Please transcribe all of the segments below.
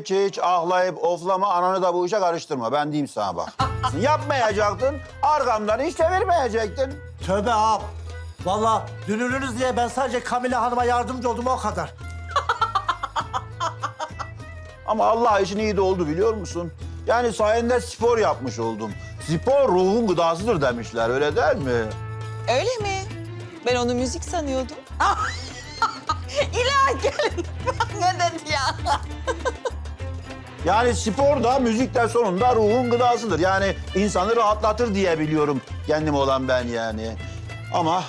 hiç hiç ahlayıp oflama ananı da bu işe karıştırma. Ben diyeyim sana bak. Yapmayacaktın, arkamdan hiç çevirmeyecektin. Tövbe ağam. Vallahi dünürünüz diye ben sadece Kamile Hanım'a yardımcı oldum o kadar. Ama Allah için iyi de oldu biliyor musun? Yani sayende spor yapmış oldum. Spor ruhun gıdasıdır demişler öyle değil mi? Öyle mi? Ben onu müzik sanıyordum. İlahi gelin. ne dedi ya? Yani spor da müzik de sonunda ruhun gıdasıdır. Yani insanı rahatlatır diye biliyorum kendim olan ben yani. Ama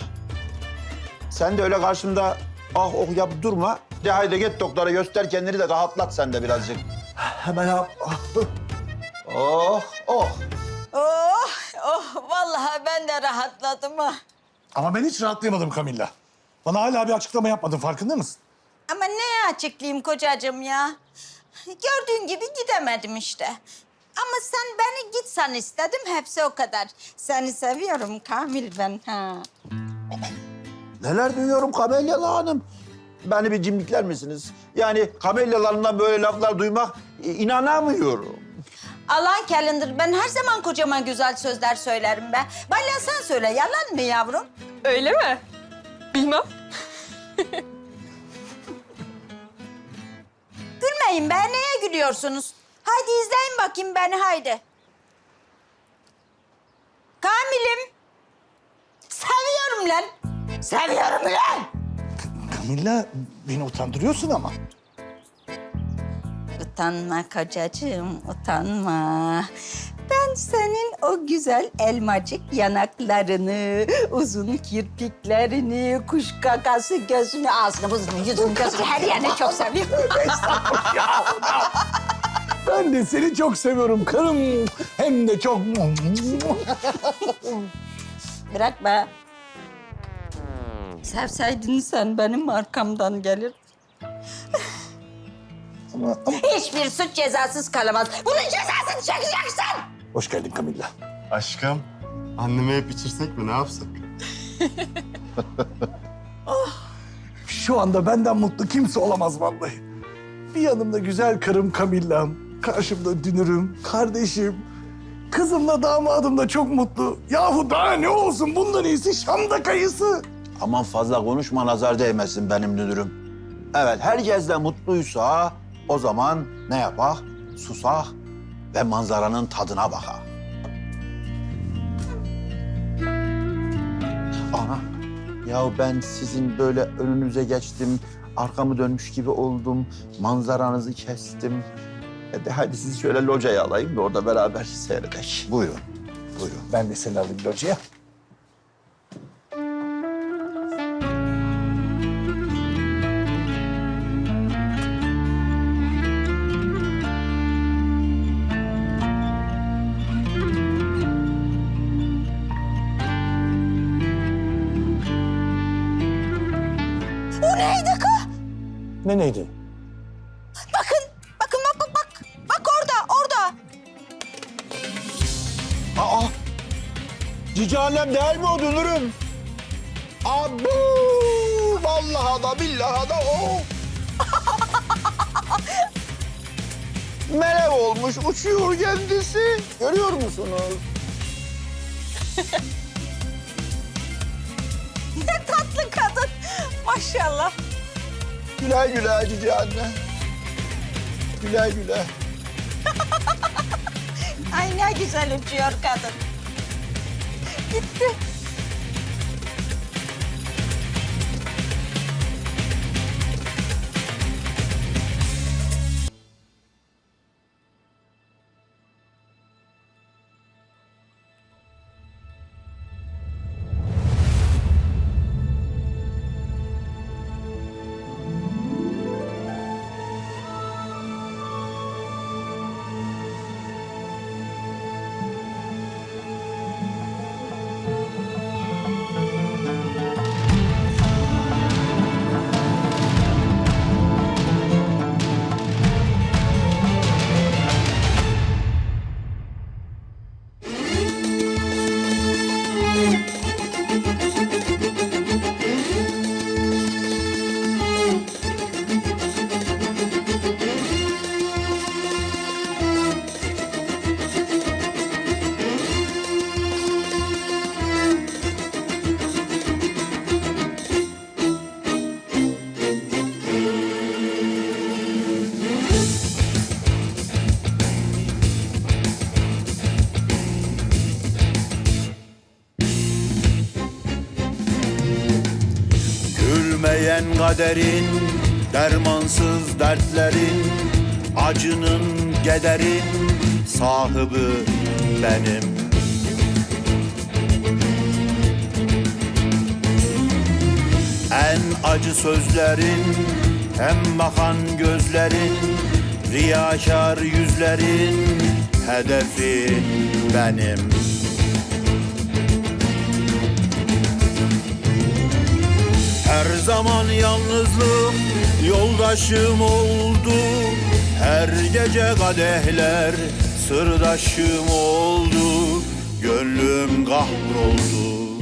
sen de öyle karşımda ah oh yap durma. De haydi git doktora göster kendini de rahatlat sen de birazcık. Hemen ağam. Oh oh. Oh, oh vallahi ben de rahatladım ha. Ama ben hiç rahatlayamadım Kamilla. Bana hala bir açıklama yapmadın farkında mısın? Ama neye açıklayayım kocacığım ya? Gördüğün gibi gidemedim işte. Ama sen beni git san istedim hepsi o kadar. Seni seviyorum Kamil ben ha. Neler duyuyorum Kamelyalı Hanım. Beni bir cimrikler misiniz? Yani Kamelyalarından böyle laflar duymak e, inanamıyorum. Alan calendar ben her zaman kocama güzel sözler söylerim be. Valla sen söyle yalan mı yavrum? Öyle mi? Bilmem. Gülmeyin be neye gülüyorsunuz? Haydi izleyin bakayım beni haydi. Kamil'im. Seviyorum lan. Seviyorum lan. Kamilla beni utandırıyorsun ama. Utanma kocacığım, utanma. Ben senin o güzel elmacık yanaklarını, uzun kirpiklerini, kuş kakası gözünü, ağzını, buzunu, yüzünü, gözünü her yerini çok seviyorum. Ben de seni çok seviyorum karım. Hem de çok... Bırak be. Sevseydin sen benim arkamdan gelir. Hiçbir suç cezasız kalamaz. Bunun cezasını çekeceksin. Hoş geldin Kamilla. Aşkım, anneme hep içirsek mi? Ne yapsak? Şu anda benden mutlu kimse olamaz vallahi. Bir yanımda güzel karım Kamilla'm, karşımda dünürüm, kardeşim. Kızımla damadım da çok mutlu. Yahu daha ne olsun bundan iyisi Şam'da kayısı. Aman fazla konuşma nazar değmesin benim dünürüm. Evet herkes de mutluysa o zaman ne yapak? Susak ve manzaranın tadına baka. Ana ya ben sizin böyle önünüze geçtim. Arkamı dönmüş gibi oldum. Manzaranızı kestim. Hadi, hadi sizi şöyle locaya alayım da orada beraber seyredelim. Buyurun. Buyurun. Ben de seni alayım locaya. Ne neydi? Bakın, bakın bak bak bak. Bak orada, orada. Aa! Cici annem değil mi o dünürüm? Abu! Vallahi da billahi da o. Melev olmuş, uçuyor kendisi. Görüyor musunuz? Ne tatlı kadın. Maşallah. Güle güle cici anne. Güle güle. Ay ne güzel uçuyor kadın. Gitti. Kaderin, dermansız dertlerin, acının, kederin sahibi benim. En acı sözlerin, hem bakan gözlerin, riyakar yüzlerin hedefi benim. Her zaman yalnızlık yoldaşım oldu. Her gece kadehler sırdaşım oldu. Gönlüm kahroldu.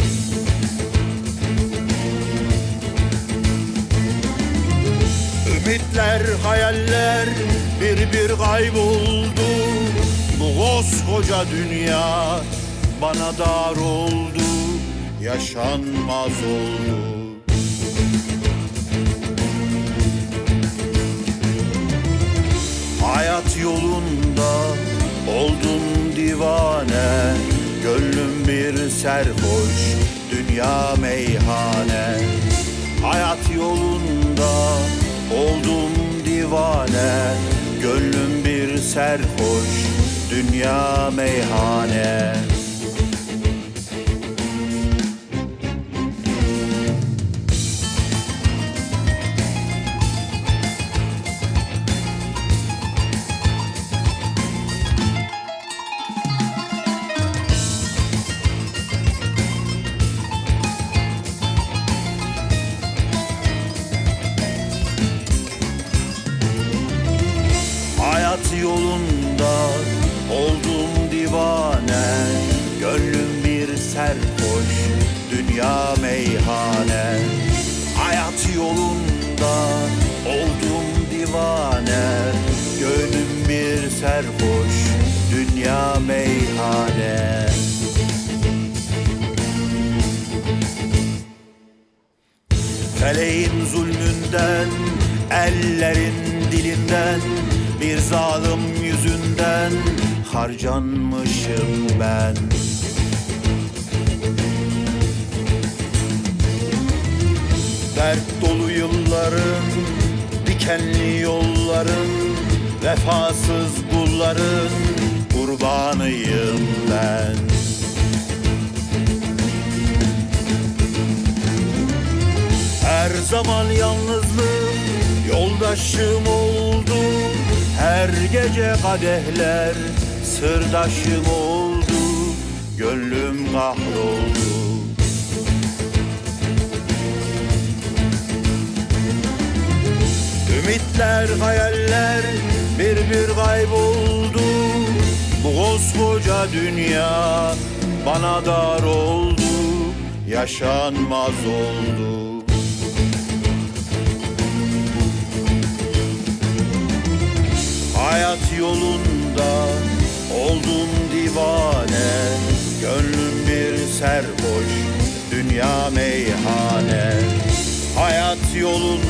Ümitler, hayaller bir bir kayboldu. Bu koskoca dünya bana dar oldu. Yaşanmaz oldu Hayat yolunda oldum divane Gönlüm bir serhoş, dünya meyhane. Hayat yolunda oldum divane Gönlüm bir serhoş, dünya meyhane serhoş, dünya meyhane. Feleğin zulmünden, ellerin dilinden Bir zalim yüzünden harcanmışım ben. Dert dolu yılların, dikenli yolların Vefasız kulların kurbanıyım ben. Her zaman yalnızlık yoldaşım oldu. Her gece kadehler sırdaşım oldu. Gönlüm kahroldu. Ümitler, hayaller bir bir kayboldu. Bu koskoca dünya bana dar oldu Yaşanmaz oldu. Hayat yolunda oldum divane Gönlüm bir serhoş, dünya meyhane. Hayat yolunda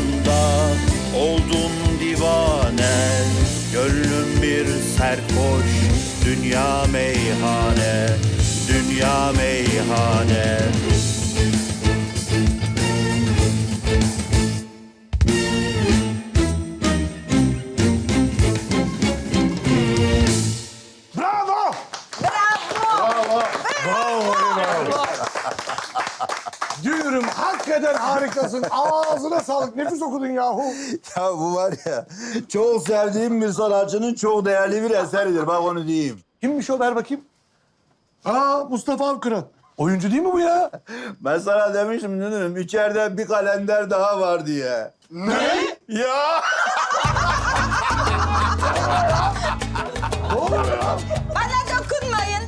bir serhoş, dünya meyhane Dünya meyhane. Bravo! Dünürüm hakikaten harikasın. Ağzına sağlık. Nefis okudun yahu. Ya bu var ya çok sevdiğim bir sanatçının çok değerli bir eseridir bak onu diyeyim. Kimmiş o ver bakayım. Aa Mustafa Avkıran. Oyuncu değil mi bu ya? Ben sana demiştim dünürüm içeride bir kalender daha var diye. Ne? Ya! Bana dokunmayın.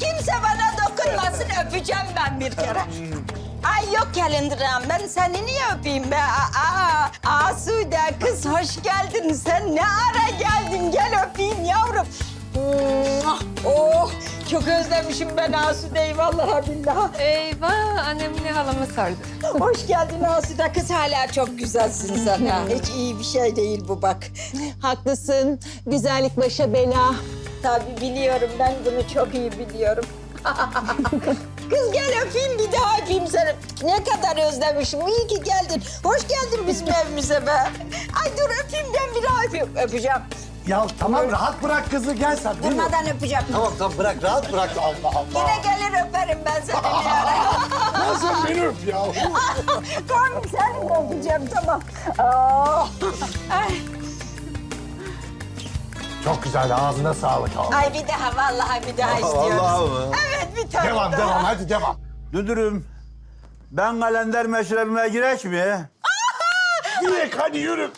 Kimse bana dokunmasın. Öpeceğim ben bir kere. Ay yok Kalendiram. Ben seni niye öpeyim be? Aa, Asude kız hoş geldin. Sen ne ara geldin? Gel öpeyim yavrum. Oh, çok özlemişim ben Asude'yi vallahi billahi. Eyvah annem ne halama sardı. Hoş geldin Asude kız hala çok güzelsin sen ha. Hiç iyi bir şey değil bu bak. Haklısın. Güzellik başa bela. Tabii biliyorum ben bunu çok iyi biliyorum. Kız gel öpeyim bir daha öpeyim seni. Ne kadar özlemişim. İyi ki geldin. Hoş geldin bizim evimize be. Ay dur öpeyim ben bir daha öpeyim. Öpeceğim. Ya tamam rahat bırak kızı gel sen. değil mi? Durmadan öpeceğim. Tamam tamam bırak rahat bırak Allah Allah. Yine gelir öperim ben seni bir ara. Sen beni öp ya. tamam seni de öpeceğim tamam. Ay. Çok güzel ağzına sağlık abi. Ay bir daha vallahi bir daha istiyoruz. Vallahi mı? Evet bir tane Devam daha. devam hadi devam. Dünürüm, ben kalender meşrebime girek mi? Direkt hadi yürü.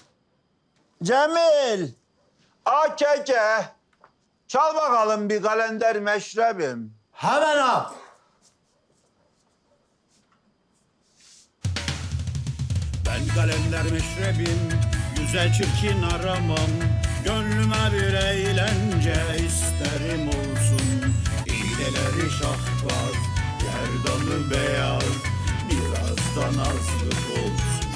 Cemil, AKK, çal bakalım bir kalender meşrebim. Hemen al. Ben kalender meşrebim, güzel çirkin aramam. Gönlüme bir eğlence isterim olsun. İğneleri şahbaz, gerdanı beyaz, biraz da nazlık olsun.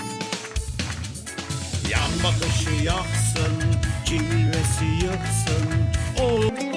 Yan bakışı yaksın, cilvesi yıksın. O